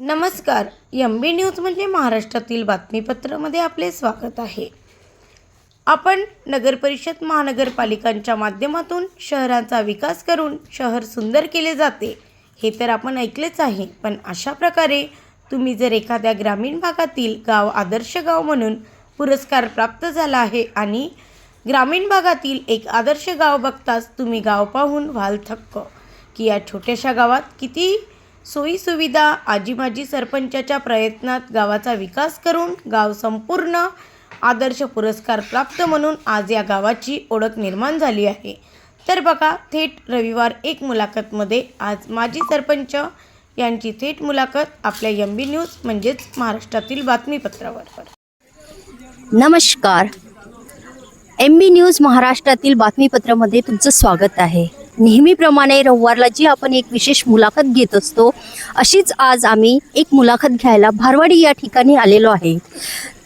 नमस्कार एम बी न्यूज म्हणजे महाराष्ट्रातील बातमीपत्रामध्ये आपले स्वागत आहे. आपण नगरपरिषद महानगरपालिकांच्या माध्यमातून शहरांचा विकास करून शहर सुंदर केले जाते हे तर आपण ऐकलेच आहे. पण अशा प्रकारे तुम्ही जर एखाद्या ग्रामीण भागातील गाव आदर्श गाव म्हणून पुरस्कार प्राप्त झाला आहे आणि ग्रामीण भागातील एक आदर्श गाव बघताच तुम्ही गाव पाहून व्हाल थक्क की या छोट्याशा गावात किती सोयीसुविधा आजी माजी सरपंचाच्या प्रयत्नात गावाचा विकास करून गाव संपूर्ण आदर्श पुरस्कार प्राप्त म्हणून आज या गावाची ओळख निर्माण झाली आहे. तर बघा थेट रविवार एक मुलाखतमध्ये आज माजी सरपंच यांची थेट मुलाखत आपल्या एम बी न्यूज म्हणजेच महाराष्ट्रातील बातमीपत्रावर. नमस्कार. एम बी न्यूज महाराष्ट्रातील बातमीपत्रामध्ये तुमचं स्वागत आहे. नेहमीप्रमाणे रविवारला जी आपण एक विशेष मुलाखत घेत असतो अशीच आज आम्ही एक मुलाखत घ्यायला भारवाडी या ठिकाणी आलेलो आहे.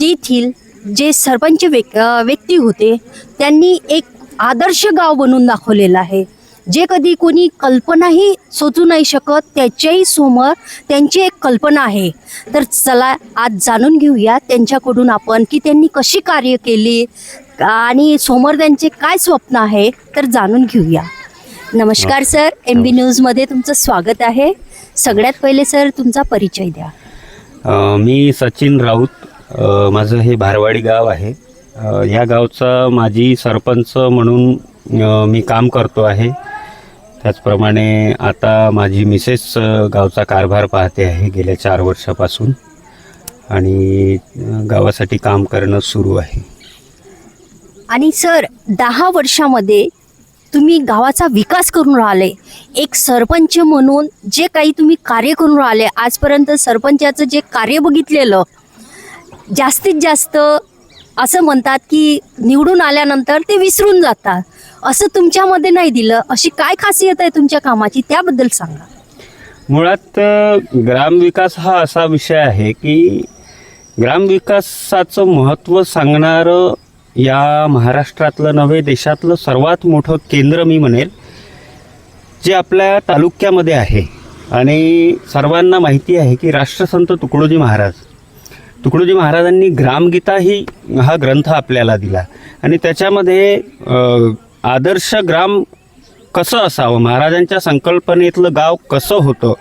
तेथील जे सरपंच व्यक् व्यक्ती होते त्यांनी एक आदर्श गाव बनून दाखवलेलं आहे. जे कधी कोणी कल्पनाही सोचू नाही शकत त्याच्याही समोर त्यांची एक कल्पना आहे. तर चला आज जाणून घेऊया त्यांच्याकडून आपण की त्यांनी कशी कार्य केली आणि समोर त्यांचे काय स्वप्न आहे तर जाणून घेऊया. नमस्कार सर. एम बी न्यूजमध्ये तुमचं स्वागत आहे. सगळ्यात पहिले सर तुमचा परिचय द्या. अ, मी सचिन राऊत. अ, माझं हे भारवाडी गाव आहे. अ, या गावचा माजी सरपंच म्हणून अ, मी काम करतो आहे. त्याचप्रमाणे आता माझी मिसेस अ, गावचा कारभार पाहते आहे गेल्या चार वर्षापासून. आणि अ, गावासाठी काम करणं सुरू आहे. आणि सर दहा वर्षामध्ये तुम्ही गावाचा विकास करून राहिले. एक सरपंच म्हणून जे काही तुम्ही कार्य करून राहिले आजपर्यंत सरपंचाचं जे कार्य बघितलेलं जास्तीत जास्त असं म्हणतात की निवडून आल्यानंतर ते विसरून जातात. असं तुमच्यामध्ये नाही दिलं. अशी काय खासियत आहे तुमच्या कामाची? त्याबद्दल सांगा. मुळात ग्रामविकास हा असा विषय आहे की ग्रामविकासाचं महत्त्व सांगणारं या महाराष्ट्रातलं नव्हे देशातलं सर्वात मोठं केंद्र मी म्हणेल जे आपल्या तालुक्यामध्ये आहे. आणि सर्वांना माहिती आहे की राष्ट्रसंत तुकडोजी महाराज. तुकडोजी महाराजांनी ग्रामगीता ही हा ग्रंथ आपल्याला दिला. आणि त्याच्यामध्ये आदर्श ग्राम कसं असावं? महाराजांच्या संकल्पनेतलं गाव कसं होतं?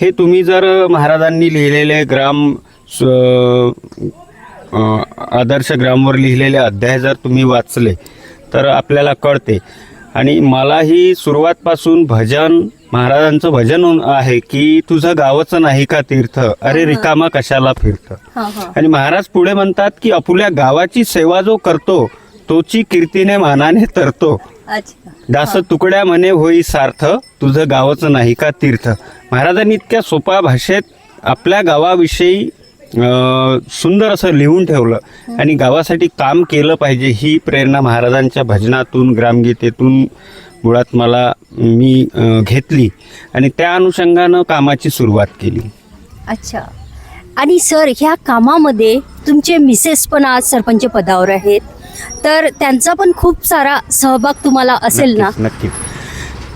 हे तुम्ही जर महाराजांनी लिहिलेले ग्राम स- आदर्श ग्रामवर लिहिलेले अध्याय जर तुम्ही वाचले तर आपल्याला कळते. आणि मलाही सुरुवातपासून भजन महाराजांचं भजन आहे की तुझं गावचं नाही का तीर्थ? अरे रिकामा कशाला फिरत? आणि महाराज पुढे म्हणतात की आपुल्या गावाची सेवा जो करतो तोची कीर्तीने मानाने तरतो. दास तुकड्या म्हणे होई सार्थ तुझं गावचं नाही का तीर्थ? महाराजांनी इतक्या सोप्या भाषेत आपल्या गावाविषयी सुंदर असं लिहून ठेवलं. आणि गावासाठी काम केलं पाहिजे ही प्रेरणा महाराजांच्या भजनातून ग्रामगीतेतून मुळात मला मी घेतली. आणि त्या अनुषंगानं कामाची सुरुवात केली. अच्छा. आणि सर ह्या कामामध्ये तुमचे मिसेस पण आज सरपंच पदावर आहेत. तर त्यांचा पण खूप सारा सहभाग तुम्हाला असेल ना? नक्कीच.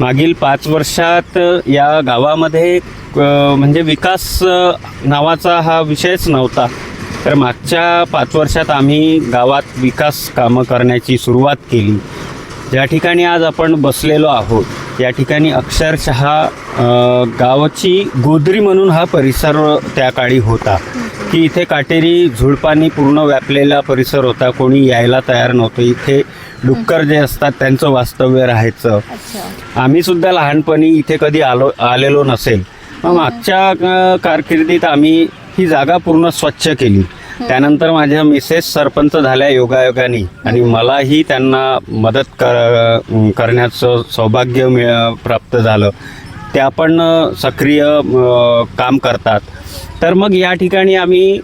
मागील पाच वर्षात या गावामध्ये म्हणजे विकास नावाचा हा विषयच नव्हता. तर मागच्या पाच वर्षात आम्ही गावात विकास कामं करण्याची सुरुवात केली. ज्या ठिकाणी आज आपण बसलेलो आहोत. या ठिकाणी अक्षरशः गावाची गोदरी म्हणून हा परिसर त्या काळी होता. की इथे काटेरी झुडपांनी पूर्ण व्यापलेला परिसर होता. कोणी यायला तयार नव्हतं. इथे डुक्कर जे असतात त्यांचं वास्तव्य राहायचं. आम्ही सुद्धा लहानपणी इथे कधी आलो आलेलो नसेल. मग मागच्या कारकिर्दीत आम्ही ही जागा पूर्ण स्वच्छ केली. त्यानंतर माझ्या मिसेस सरपंच झाल्या योगायोगाने. आणि मलाही त्यांना मदत कर करण्याचं सौभाग्य मिळ प्राप्त झालं. त्या पण सक्रिय काम करतात. तर मग या ठिकाणी आम्ही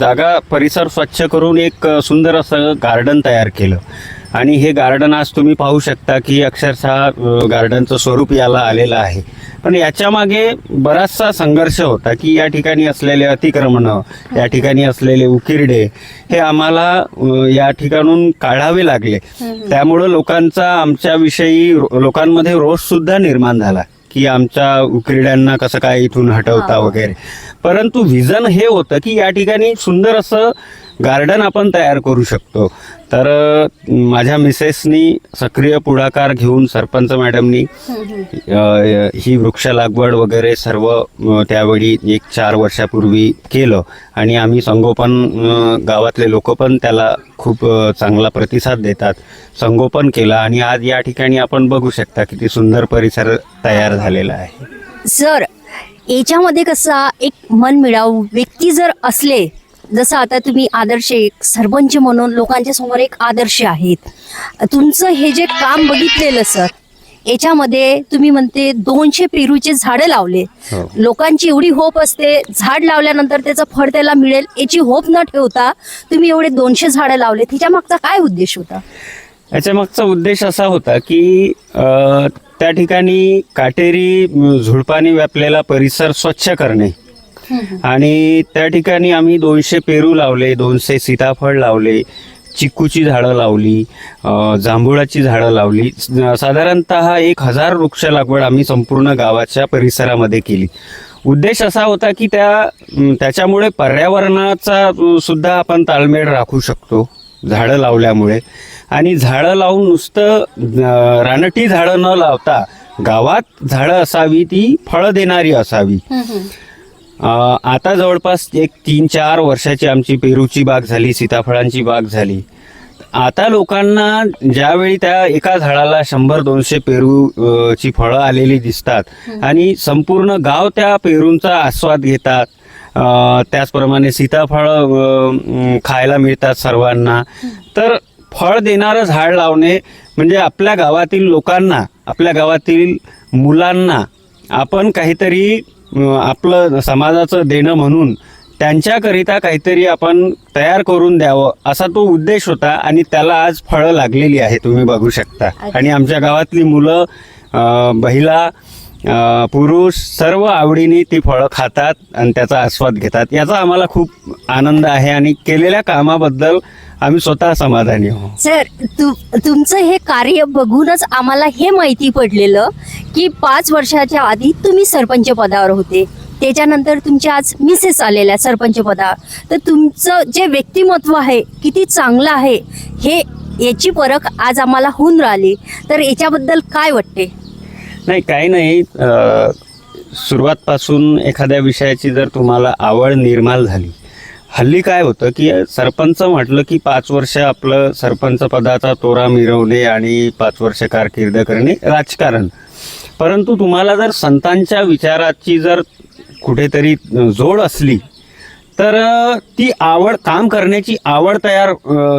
जागा परिसर स्वच्छ करून एक सुंदर असं गार्डन तयार केलं. आणि हे गार्डन आज तुम्ही पाहू शकता की अक्षरशः गार्डनचं स्वरूप याला आलेलं आहे. पण याच्या मागे बराचसा संघर्ष होता की या ठिकाणी असलेले अतिक्रमणं या ठिकाणी असलेले उकिरडे हे आम्हाला या ठिकाणून काढावे लागले. त्यामुळं लोकांचा आमच्याविषयी लोकांमध्ये रोष सुद्धा निर्माण झाला की आमच्या उकिरड्यांना कसं काय इथून हटवता वगैरे. परंतु विजन हे होतं की या ठिकाणी सुंदर असं गार्डन आपण तयार करू शकतो. तर माझ्या मिसेसनी सक्रिय पुढाकार घेऊन सरपंच मॅडमनी ही वृक्ष लागवड वगैरे सर्व त्यावेळी एक चार वर्षापूर्वी केलं. आणि आम्ही संगोपन गावातले लोक पण त्याला खूप चांगला प्रतिसाद देतात. संगोपन केलं आणि आज या ठिकाणी आपण बघू शकता किती सुंदर परिसर तयार झालेला आहे. सर याच्यामध्ये कसा एक मनमिळावू व्यक्ती जर असले जसं आता तुम्ही आदर्श एक सरपंच म्हणून लोकांच्या समोर एक आदर्श आहेत. तुमचं हे जे काम बघितलेलं सर याच्यामध्ये तुम्ही म्हणते दोनशे पेरूचे झाडं लावले. हो. लोकांची एवढी होप असते झाड लावल्यानंतर त्याचं फळ त्याला मिळेल याची होप न ठेवता तुम्ही एवढे दोनशे झाडं लावले. त्याच्या मागचा काय उद्देश होता? याच्या मागचा उद्देश असा होता की त्या ठिकाणी काटेरी झुडपाने व्यापलेला परिसर स्वच्छ करणे. आणि त्या ठिकाणी आम्ही दोनशे पेरू लावले दोनशे सीताफळ लावले चिक्कूची झाडं लावली जांभुळाची झाडं लावली. साधारणतः एक हजार वृक्ष लागवड आम्ही संपूर्ण गावाच्या परिसरामध्ये केली. उद्देश असा होता की त्या त्याच्यामुळे पर्यावरणाचा सुद्धा आपण ताळमेळ राखू शकतो झाडं लावल्यामुळे. आणि झाडं लावून नुसतं रानटी झाडं न लावता गावात झाडं असावी ती फळं देणारी असावी. आता जवळपास एक तीन चार वर्षाची आमची पेरूची बाग झाली सीताफळांची बाग झाली. आता लोकांना ज्यावेळी त्या एका झाडाला शंभर दोनशे पेरू अ, ची फळं आलेली दिसतात आणि संपूर्ण गाव त्या पेरूंचा आस्वाद घेतात. त्याचप्रमाणे सीताफळं खायला मिळतात सर्वांना. तर फळ देणारं झाड लावणे म्हणजे आपल्या गावातील लोकांना आपल्या गावातील मुलांना आपण काहीतरी आपलं समाजाचं देणं म्हणून त्यांच्याकरिता काहीतरी आपण तयार करून द्यावं असा तो उद्देश होता आणि त्याला आज फळं लागलेली आहे तुम्ही बघू शकता. आणि आमच्या गावातली मुलं महिला पुरुष सर्व आवडीने ती फळं खातात आणि त्याचा आस्वाद घेतात. याचा आम्हाला खूप आनंद आहे आणि केलेल्या कामाबद्दल आम्ही स्वतः समाधानी आहोत. सर तु तुमचं हे कार्य बघूनच आम्हाला हे माहिती पडलेलं की पाच वर्षाच्या आधी तुम्ही सरपंच पदावर होते. त्याच्यानंतर तुमच्या आज मिसेस आलेल्या सरपंच पदावर. तर तुमचं जे व्यक्तिमत्व आहे किती चांगलं आहे हे याची परख आज आम्हाला होऊन राहिली. तर याच्याबद्दल काय वाटते? नाही काही नाही. सुरुवातपासून एखाद्या विषयाची जर तुम्हाला आवड निर्माण झाली हल्ली काय होतं की सरपंच म्हटलं की पाच वर्ष आपलं सरपंच पदाचा तोरा मिरवणे आणि पाच वर्ष कारकीर्द करणे राजकारण. परंतु तुम्हाला जर संतांच्या विचाराची जर कुठेतरी जोड असली तर ती आवड काम करण्याची आवड तयार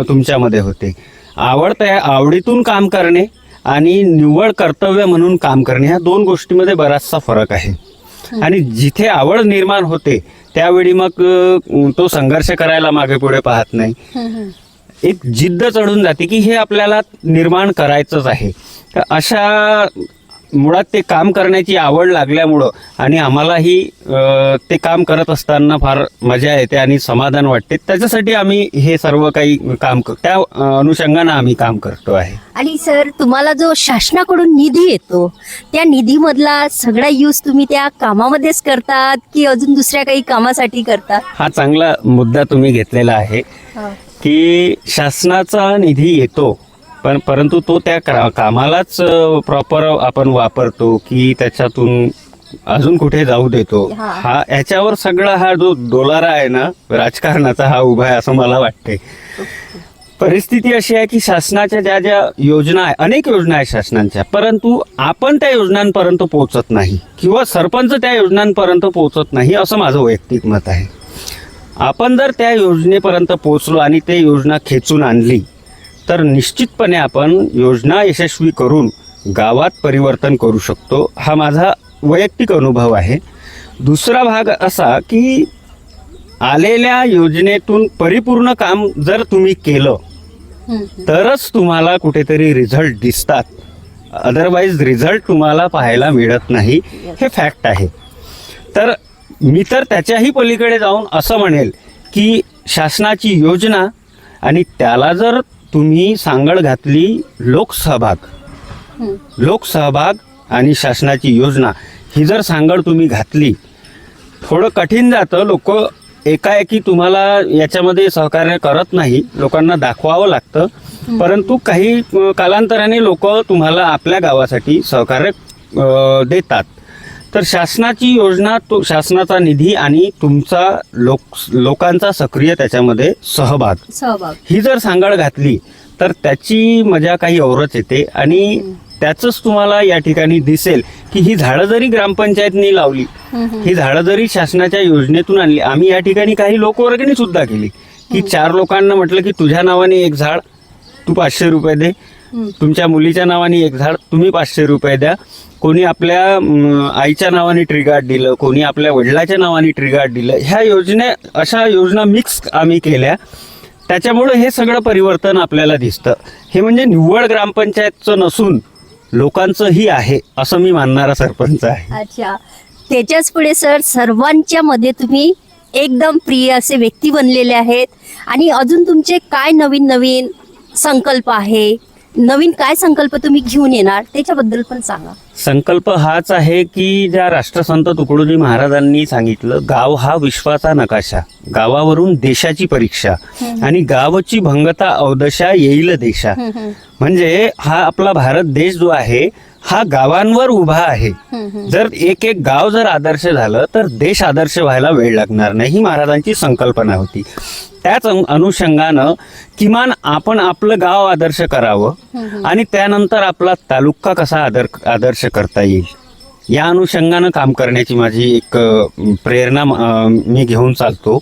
तुमच्यामध्ये होते. आवड तयार आवडीतून काम करणे आणि निव्वळ कर्तव्य म्हणून काम करणे ह्या दोन गोष्टीमध्ये बराचसा फरक आहे. आणि जिथे आवड निर्माण होते त्यावेळी मग अ, तो संघर्ष करायला मागे पुढे पाहत नाही. एक जिद्द चढून जाते की हे आपल्याला निर्माण करायचंच आहे. तर अशा मुळात ते काम करण्याची आवड लागल्यामुळं आणि आम्हालाही ते काम करत असताना फार मजा येते आणि समाधान वाटते. त्याच्यासाठी आम्ही हे सर्व काही काम क- त्या अनुषंगानं आम्ही काम करतो आहे. आणि सर तुम्हाला जो शासनाकडून निधी येतो त्या निधीमधला सगळा यूज तुम्ही त्या कामामध्येच करतात की अजून दुसऱ्या काही कामासाठी करतात? हा चांगला मुद्दा तुम्ही घेतलेला आहे की शासनाचा निधी येतो पण परंतु तो त्या कामालाच प्रॉपर आपण वापरतो की त्याच्यातून अजून कुठे जाऊ देतो. हा. हा याच्यावर सगळा हा जो डोलारा आहे ना राजकारणाचा हा उभा आहे असं मला वाटते परिस्थिती अशी आहे की शासनाच्या ज्या ज्या योजना आहे अनेक योजना आहेत शासनांच्या परंतु आपण त्या योजनांपर्यंत पोहोचत नाही किंवा सरपंच त्या योजनांपर्यंत पोहोचत नाही असं माझं वैयक्तिक मत आहे. आपण जर त्या योजनेपर्यंत पोहोचलो आणि ते योजना खेचून आणली तर निश्चितपणे आपण योजना यशस्वी करून गावात परिवर्तन करू शकतो हा माझा वैयक्तिक अनुभव आहे. दुसरा भाग असा की आलेल्या योजनेतून परिपूर्ण काम जर तुम्ही केलं तरच तुम्हाला कुठेतरी रिझल्ट दिसतात. अदरवाईज रिझल्ट तुम्हाला पाहायला मिळत नाही हे फॅक्ट आहे. तर मी तर त्याच्याही पलीकडे जाऊन असं म्हणेल की शासनाची योजना आणि त्याला जर तुम्ही सांगड घातली लोकसहभाग. लोकसहभाग आणि शासनाची योजना ही जर सांगड तुम्ही घातली थोडं कठीण जातं. लोक एकाएकी तुम्हाला याच्यामध्ये सहकार्य करत नाही. लोकांना दाखवावं लागतं. परंतु काही कालांतराने लोक तुम्हाला आपल्या गावासाठी सहकार्य देतात. तर शासनाची योजना तो शासनाचा निधी आणि तुमचा लोक लोकांचा सक्रिय त्याच्यामध्ये सहभाग. सहभाग. ही जर सांगड घातली तर त्याची मजा काही औरच येते आणि त्याचंच तुम्हाला या ठिकाणी दिसेल की ही झाडं जरी ग्रामपंचायतनी लावली ही झाडं जरी शासनाच्या योजनेतून आणली आम्ही या ठिकाणी काही लोकवर्गणी सुद्धा केली. की चार लोकांना म्हटलं की तुझ्या नावाने एक झाड तू पाचशे रुपये दे. तुमच्या मुलीच्या नावाने एक झाड तुम्ही पाचशे रुपये द्या. कोणी आपल्या आईच्या नावाने ट्रिगार्ड दिलं कोणी आपल्या वडिलाच्या नावाने ट्रिगार्ड दिलं ह्या योजने अशा योजना मिक्स आम्ही केल्या. त्याच्यामुळे हे सगळं परिवर्तन आपल्याला दिसतं. हे म्हणजे निव्वळ ग्रामपंचायतचं नसून लोकांचंही आहे असं मी मानणारा सरपंच आहे. अच्छा. त्याच्याच पुढे सर सर्वांच्या मध्ये तुम्ही एकदम प्रिय असे व्यक्ती बनलेले आहेत. आणि अजून तुमचे काय नवीन नवीन संकल्प आहे? नवीन काय संकल्प तुम्ही घेऊन येणार त्याच्याबद्दल पण सांगा. संकल्प हाच आहे की ज्या राष्ट्रसंत तुकडोजी महाराजांनी सांगितलं गाव हा विश्वाचा नकाशा गावावरून देशाची परीक्षा आणि गावची भंगता अवदशा येईल देशा. म्हणजे हा आपला भारत देश जो आहे हा गावांवर उभा आहे. जर एक एक गाव जर आदर्श झालं तर देश आदर्श व्हायला वेळ लागणार नाही ही महाराजांची संकल्पना होती. त्याच अनु- अनुषंगानं किमान आपण आपलं गाव आदर्श करावं आणि त्यानंतर आपला तालुका कसा आदर आदर्श करता येईल? या अनुषंगानं काम करण्याची माझी एक प्रेरणा मी घेऊन चालतो.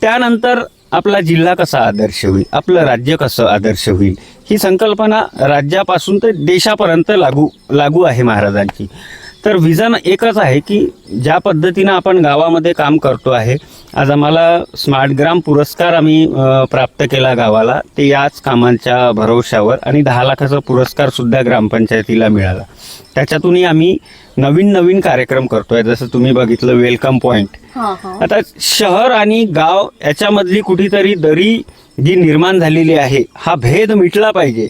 त्यानंतर आपला जिल्हा कसा आदर्श होईल? आपलं राज्य कसं आदर्श होईल? ही संकल्पना राज्यापासून ते देशापर्यंत लागू लागू आहे महाराजांची. तर विजन एकच आहे की ज्या पद्धतीनं आपण गावामध्ये काम करतो आहे आज आम्हाला स्मार्ट ग्राम पुरस्कार आम्ही प्राप्त केला गावाला ते याच कामांच्या भरवशावर आणि दहा लाखाचा पुरस्कार सुद्धा ग्रामपंचायतीला मिळाला. त्याच्यातूनही आम्ही नवीन नवीन कार्यक्रम करतोय. जसं तुम्ही बघितलं वेलकम पॉईंट आता शहर आणि गाव याच्यामधली कुठेतरी दरी जी निर्माण झालेली आहे हा भेद मिटला पाहिजे.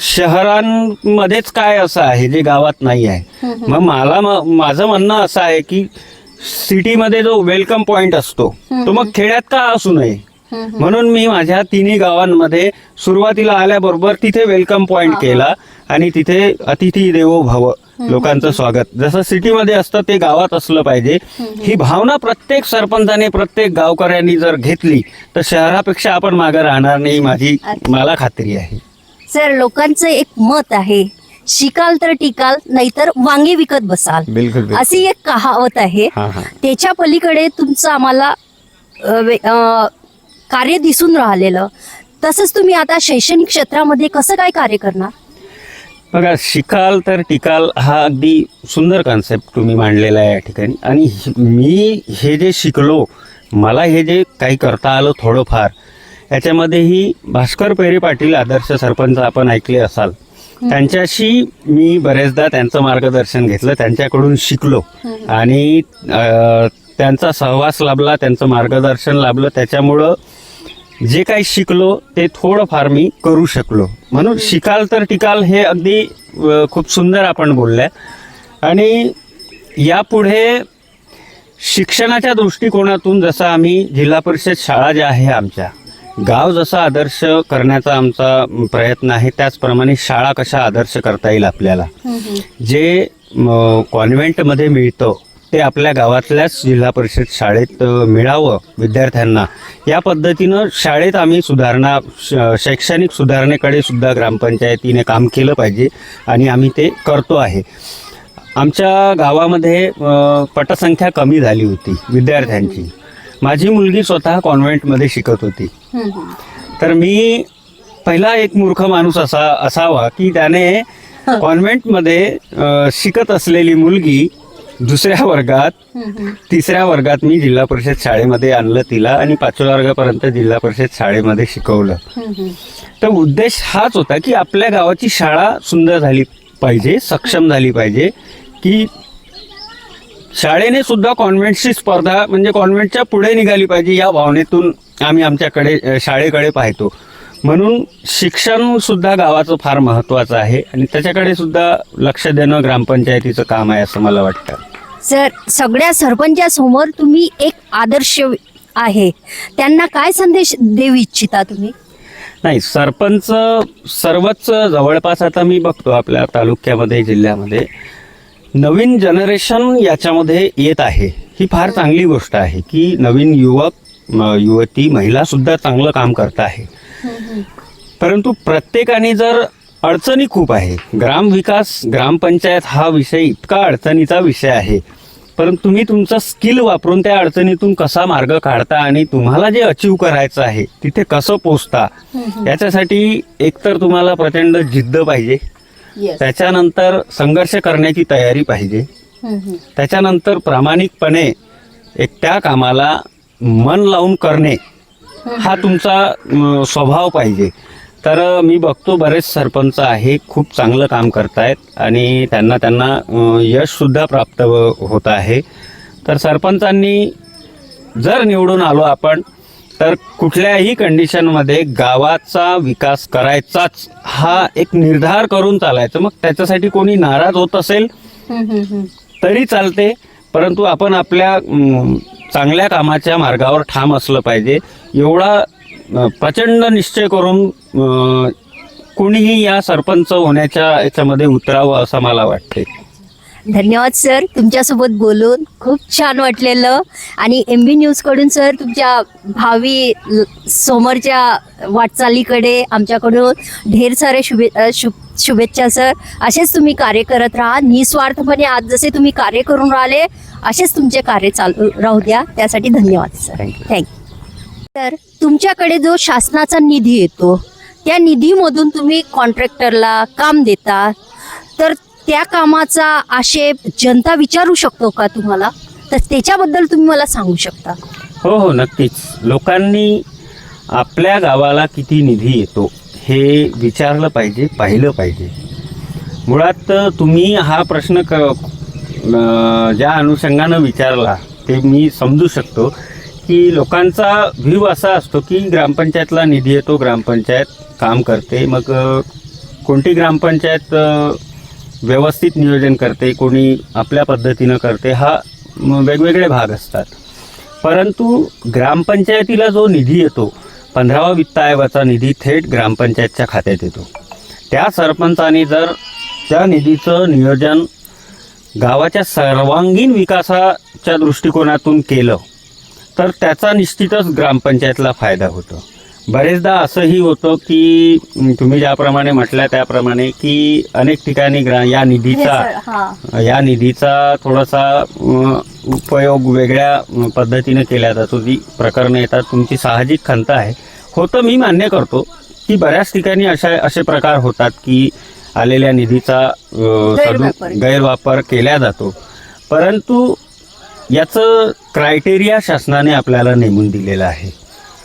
शहरांमध्येच काय असं आहे जे गावात नाही आहे? मग मला माझं म्हणणं असं आहे की सिटीमध्ये जो वेलकम पॉइंट असतो तो मग खेड्यात का असू नये? म्हणून मी माझ्या तिन्ही गावांमध्ये सुरुवातीला आल्याबरोबर तिथे वेलकम पॉइंट केला. आणि तिथे अतिथी देवो भव. लोकांचं स्वागत. जसं सिटीमध्ये असतं ते गावात असलं पाहिजे. ही भावना प्रत्येक सरपंचाने प्रत्येक गावकऱ्यांनी जर घेतली तर शहरापेक्षा आपण मागे राहणार नाही माझी मला खात्री आहे. सर लोकांचं एक मत आहे शिकाल तर टिकाल नाहीतर वांगे विकत बसाल. बिलकुल अशी एक कहावत आहे. त्याच्या पलीकडे तुमचं आम्हाला कार्य दिसून राहिलेलं. तसंच तुम्ही आता शैक्षणिक क्षेत्रामध्ये कसं काय कार्य करणार? बघा शिकाल तर टिकाल हा अगदी सुंदर कॉन्सेप्ट तुम्ही मांडलेला आहे या ठिकाणी. आणि मी हे जे शिकलो मला हे जे काही करता आलं थोडंफार याच्यामध्येही भास्कर पेरे पाटील आदर्श सरपंच आपण ऐकले असाल. त्यांच्याशी मी बरेचदा त्यांचं मार्गदर्शन घेतलं त्यांच्याकडून शिकलो. आणि त्यांचा सहवास लाभला त्यांचं मार्गदर्शन लाभलं त्याच्यामुळं जे काही शिकलो ते थोडंफार मी करू शकलो. म्हणून शिकाल तर टिकाल हे अगदी खूप सुंदर आपण बोलल्या. आणि यापुढे शिक्षणाच्या दृष्टिकोनातून जसं आम्ही जिल्हा परिषद शाळा ज्या आहे आमच्या गाव जसा आदर्श करण्याचा आमचा प्रयत्न आहे त्याचप्रमाणे शाळा कशा आदर्श करता येईल आपल्याला. जे कॉन्व्हेंटमध्ये मिळतं ते आपल्या गावातल्याच जिल्हा परिषद शाळेत मिळावं विद्यार्थ्यांना. या पद्धतीनं शाळेत आम्ही सुधारणा श- शैक्षणिक सुधारणेकडे सुद्धा ग्रामपंचायतीने काम केलं पाहिजे आणि आम्ही ते करतो आहे. आमच्या गावामध्ये पटसंख्या कमी झाली होती विद्यार्थ्यांची. माझी मुलगी स्वतः कॉन्व्हेंटमध्ये शिकत होती. तर मी पहिला एक मूर्ख माणूस असा असावा की त्याने कॉन्व्हेंटमध्ये शिकत असलेली मुलगी दुसऱ्या वर्गात तिसऱ्या वर्गात मी जिल्हा परिषद शाळेमध्ये आणलं तिला आणि पाचव्या वर्गापर्यंत जिल्हा परिषद शाळेमध्ये शिकवलं. तर उद्देश हाच होता की आपल्या गावाची शाळा सुंदर झाली पाहिजे सक्षम झाली पाहिजे की शाळेने सुद्धा कॉन्व्हेंटची स्पर्धा म्हणजे कॉन्व्हेंटच्या पुढे निघाली पाहिजे या भावनेतून आम्ही आमच्याकडे शाळेकडे पाहतो. म्हणून शिक्षण सुद्धा गावाचं फार महत्त्वाचं आहे आणि त्याच्याकडे सुद्धा लक्ष देणं ग्रामपंचायतीचं काम आहे असं मला वाटतं. सर सगळ्या सरपंचासमोर तुम्ही एक आदर्श आहे. त्यांना काय संदेश देऊ इच्छिता तुम्ही? नाही सरपंच सर्वच जवळपास आता मी बघतो आपल्या तालुक्यामध्ये जिल्ह्यामध्ये. नवीन जनरेशन याच्यामध्ये येत आहे. ही फार चांगली गोष्ट आहे की नवीन युवक युवती महिला सुद्धा चांगलं काम करत आहे. परंतु प्रत्येकाने जर अडचणी खूप आहे ग्रामविकास ग्रामपंचायत हा विषय इतका अडचणीचा विषय आहे. परंतु तुम्ही तुमचं स्किल वापरून त्या अडचणीतून कसा मार्ग काढता आणि तुम्हाला जे अचीव करायचं आहे तिथे कसं पोचता याच्यासाठी एकतर तुम्हाला प्रचंड जिद्द पाहिजे. त्याच्यानंतर संघर्ष करण्याची तयारी पाहिजे. त्याच्यानंतर प्रामाणिकपणे एक त्या कामाला मन लावून करणे हा तुमचा अं, स्वभाव पाहिजे. तर मी बघतो बरेच सरपंच आहे खूप चांगलं काम करतायत आणि त्यांना त्यांना अं, यशसुद्धा प्राप्त व- होत आहे. तर सरपंचांनी जर निवडून आलो आपण तर कुठल्याही कंडिशनमध्ये गावाचा विकास करायचाच हा एक निर्धार करून चालायचं. मग त्याच्यासाठी कोणी नाराज होत असेल तरी चालते. परंतु आपण आपल्या अं, चांगल्या कामाच्या मार्गावर ठाम असलं पाहिजे. एवढा प्रचंड निश्चय करून कुणीही कोणीही या सरपंच होण्याच्या याच्यामध्ये उतरावं असं मला वाटते धन्यवाद सर. तुमच्यासोबत बोलून खूप छान वाटलेलं. आणि एम बी न्यूजकडून सर तुमच्या भावी समोरच्या वाटचालीकडे आमच्याकडून ढेर सारे शुभे शुभ शुभेच्छा सर. असेच तुम्ही कार्य करत राहा. निस्वार्थपणे आज जसे तुम्ही कार्य करून राहिले असेच तुमचे कार्य चालू राहू द्या. त्यासाठी धन्यवाद सर. थँक्यू तर तुमच्याकडे जो शासनाचा निधी येतो त्या निधीमधून तुम्ही कॉन्ट्रॅक्टरला काम देता. तर त्या कामाचा आक्षेप जनता विचारू शकतो का तुम्हाला? तर त्याच्याबद्दल तुम्ही मला सांगू शकता. हो हो नक्कीच. लोकांनी आपल्या गावाला किती निधी येतो हे विचारलं पाहिजे पाहिलं पाहिजे. मुळात तुम्ही हा प्रश्न क ज्या अनुषंगानं विचारला ते मी समजू शकतो की लोकांचा व्ह्यू असा असतो की ग्रामपंचायतला निधी येतो ग्रामपंचायत काम करते मग कोणती ग्रामपंचायत व्यवस्थित नियोजन करते कोणी आपल्या पद्धतीनं करते हा वेगवेगळे भाग असतात. परंतु ग्रामपंचायतीला जो निधी येतो पंधरावा वित्त आयोगाचा निधी थेट ग्रामपंचायतच्या खात्यात येतो. त्या सरपंचाने जर त्या निधीचं नियोजन गावाच्या सर्वांगीण विकासाच्या दृष्टिकोनातून केलं तर त्याचा निश्चितच ग्रामपंचायतला फायदा होतो. बरेचदा असंही होतं की तुम्ही ज्याप्रमाणे म्हटल्या त्याप्रमाणे की अनेक ठिकाणी ग्रा या निधीचा या निधीचा थोडासा उपयोग वेगळ्या पद्धतीने केला जातो. जी प्रकरणं येतात तुमची साहजिक खंत आहे. होतं मी मान्य करतो की बऱ्याच ठिकाणी अशा असे प्रकार होतात की आलेल्या निधीचा गैरवापर. सदु गैरवापर केला जातो परंतु याचं क्रायटेरिया शासनाने आपल्याला नेमून दिलेलं आहे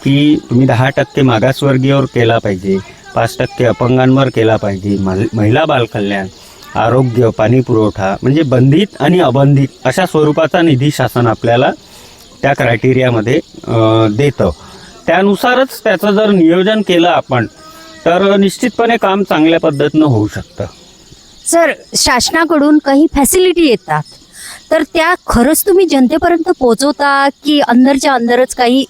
की तुम्ही दहा टक्के मागासवर्गीयावर केला पाहिजे पाच टक्के अपंगांवर केला पाहिजे महिला बालकल्याण आरोग्य पाणी पुरवठा म्हणजे बंधित आणि अबंधित अशा स्वरूपाचा निधी शासन आपल्याला त्या क्रायटेरियामध्ये देतं त्यानुसारच त्याचं जर नियोजन केलं आपण तर निश्चितपणे काम चांगल्या पद्धतीनं होऊ शकतं. सर शासनाकडून काही फॅसिलिटी येतात. तर त्या खरंच तुम्ही जनतेपर्यंत पोहोचवता की अंदरच्या अंदरच काही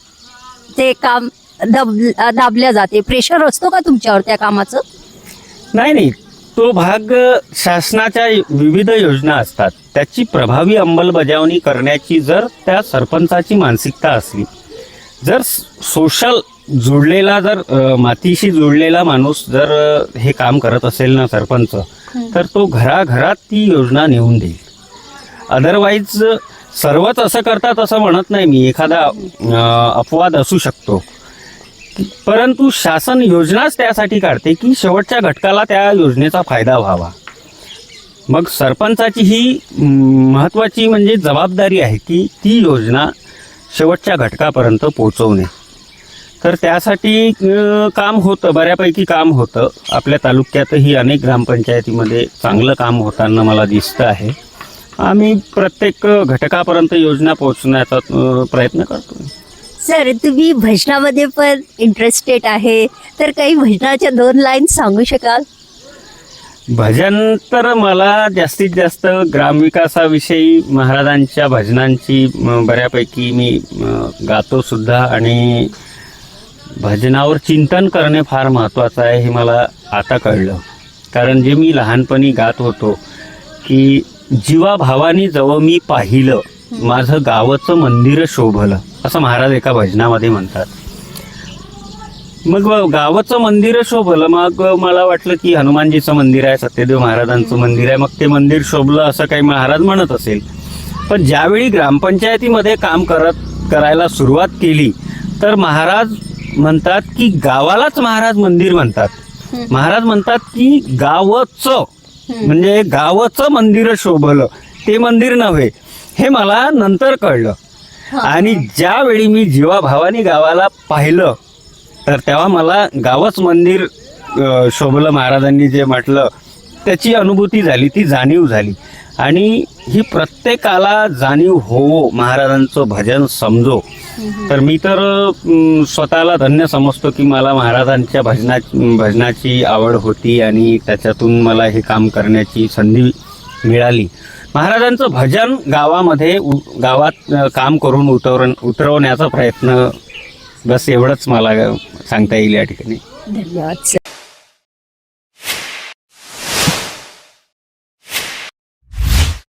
ते काम दब दाबल्या जाते? प्रेशर असतो का तुमच्यावर त्या कामाचं? नाही नाही. तो भाग शासनाच्या विविध योजना असतात. त्याची प्रभावी अंमलबजावणी करण्याची जर त्या सरपंचाची मानसिकता असली जर सोशल जोडलेला जर मातीशी जोडलेला माणूस जर हे काम करत असेल ना सरपंच तर तो घराघरात ती योजना नेऊन देईल. अदरवाईज सर्वच असं करतात असं म्हणत नाही मी. एखादा अपवाद असू शकतो. परंतु शासन योजनाच त्यासाठी काढते की शेवटच्या घटकाला त्या योजनेचा फायदा व्हावा. मग सरपंचाची ही महत्त्वाची म्हणजे जबाबदारी आहे की ती योजना शेवटच्या घटकापर्यंत पोहोचवणे. तर त्यासाठी काम होतं बऱ्यापैकी काम होतं. आपल्या तालुक्यातही अनेक ग्रामपंचायतीमध्ये चांगलं काम होताना मला दिसतं आहे. आम्ही प्रत्येक घटकापर्यंत योजना पोहोचण्याचा प्रयत्न करतो. सर तुम्ही भजनामध्ये पण इंटरेस्टेड आहे. तर काही भजनाच्या दोन लाईन सांगू शकाल? भजन तर मला जास्तीत जास्त ग्रामविकासाविषयी महाराजांच्या भजनांची बऱ्यापैकी मी म, गातो सुद्धा आणि भजनावर चिंतन करणे फार महत्त्वाचं आहे हे मला आता कळलं. कारण जे मी लहानपणी गात होतो की जीवाभावानी जवळ मी पाहिलं माझं गावचं मंदिर शोभलं असं महाराज एका भजनामध्ये म्हणतात. मग गावाचं मंदिर शोभलं मग मला वाटलं की हनुमानजीचं मंदिर आहे सत्यदेव महाराजांचं मंदिर आहे मग ते मंदिर शोभलं असं काही महाराज म्हणत असेल. पण ज्यावेळी ग्रामपंचायतीमध्ये काम करत करायला सुरुवात केली तर महाराज म्हणतात की गावालाच महाराज मंदिर म्हणतात. महाराज म्हणतात की गावचं म्हणजे गावचं मंदिर शोभलं. ते मंदिर नव्हे हे मला नंतर कळलं. आणि ज्यावेळी मी जीवाभावानी गावाला पाहिलं तर तेव्हा मला गावच मंदिर शोभलं महाराजांनी जे म्हटलं त्याची अनुभूती झाली ती जाणीव झाली. आणि ही प्रत्येकाला जाणीव होवो महाराजांचं भजन समजो. तर मी तर स्वतःला धन्य समजतो की मला महाराजांच्या भजना भजनाची आवड होती आणि त्याच्यातून मला हे काम करण्याची संधी मिळाली. महाराजांचं भजन गावामध्ये उ- गावात काम करून उतरव उतरवण्याचा प्रयत्न बस एवढंच मला सांगता येईल या ठिकाणी. धन्यवाद